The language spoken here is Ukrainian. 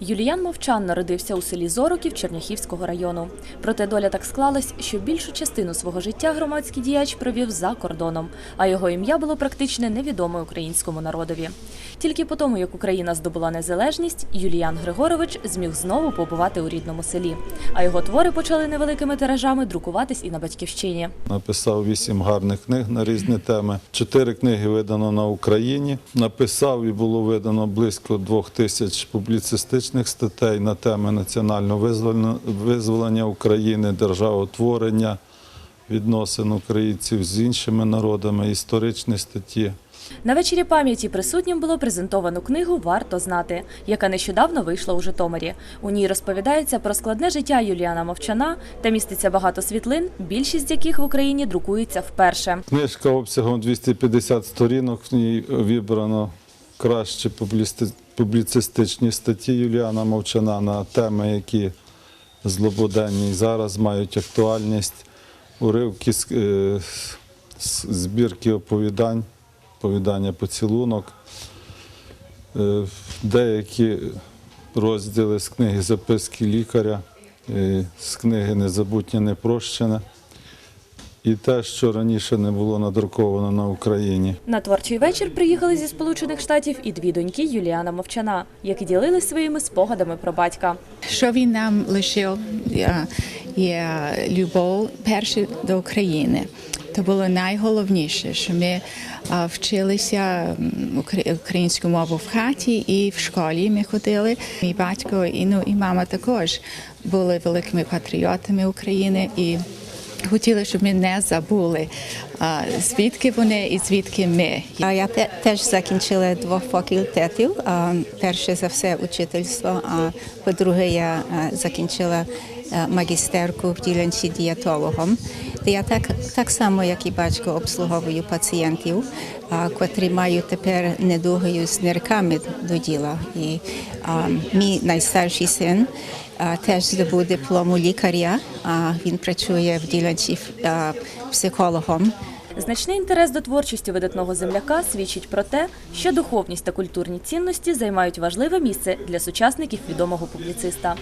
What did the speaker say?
Юліян Мовчан народився у селі Зороків Черняхівського району. Проте доля так склалась, що більшу частину свого життя громадський діяч провів за кордоном, а його ім'я було практично невідоме українському народові. Тільки по тому, як Україна здобула незалежність, Юліян Григорович зміг знову побувати у рідному селі. А його твори почали невеликими тиражами друкуватись і на батьківщині. Написав вісім гарних книг на різні теми. Чотири книги видано на Україні. Написав і було видано близько двох тисяч публіцистичних статей на теми національного визволення, України, державотворення, відносин українців з іншими народами, історичні статті. На вечорі пам'яті присутнім було презентовано книгу Варто знати, яка нещодавно вийшла у Житомирі. У ній розповідається про складне життя Юліана Мовчана та міститься багато світлин, більшість з яких в Україні друкується вперше. Книжка обсягом 250 сторінок. В ній вибрано кращі публіцистичні статті Юліана Мовчана на теми, які злободенні і зараз мають актуальність. Уривки з, е, збірки оповідань, оповідання поцілунок. Е, Деякі розділи з книги Записки лікаря, з книги Незабутнє непрощене і те, що раніше не було надруковано на Україні. На творчий вечір приїхали зі Сполучених Штатів і дві доньки Юліана Мовчана, які ділились своїми спогадами про батька. Що він нам лишив е, є любов перше до України. Це було найголовніше, що ми е, вчилися українську мову в хаті і в школі ми ходили. Мій батько і ну і мама також були великими патріотами України і хотіли, щоб ми не забули звідки вони і звідки ми. Я теж закінчила двох факультетів. Перше за все учительство, а по-друге, я закінчила магістерку в ділянці дієтологом. Я так, так само, як і батько, обслуговую пацієнтів, а, котрі мають тепер недугою з нирками до діла. І а, мій найстарший син а, теж здобув диплому лікаря. А, він працює в ділянці психологом. Значний інтерес до творчості видатного земляка свідчить про те, що духовність та культурні цінності займають важливе місце для сучасників відомого публіциста.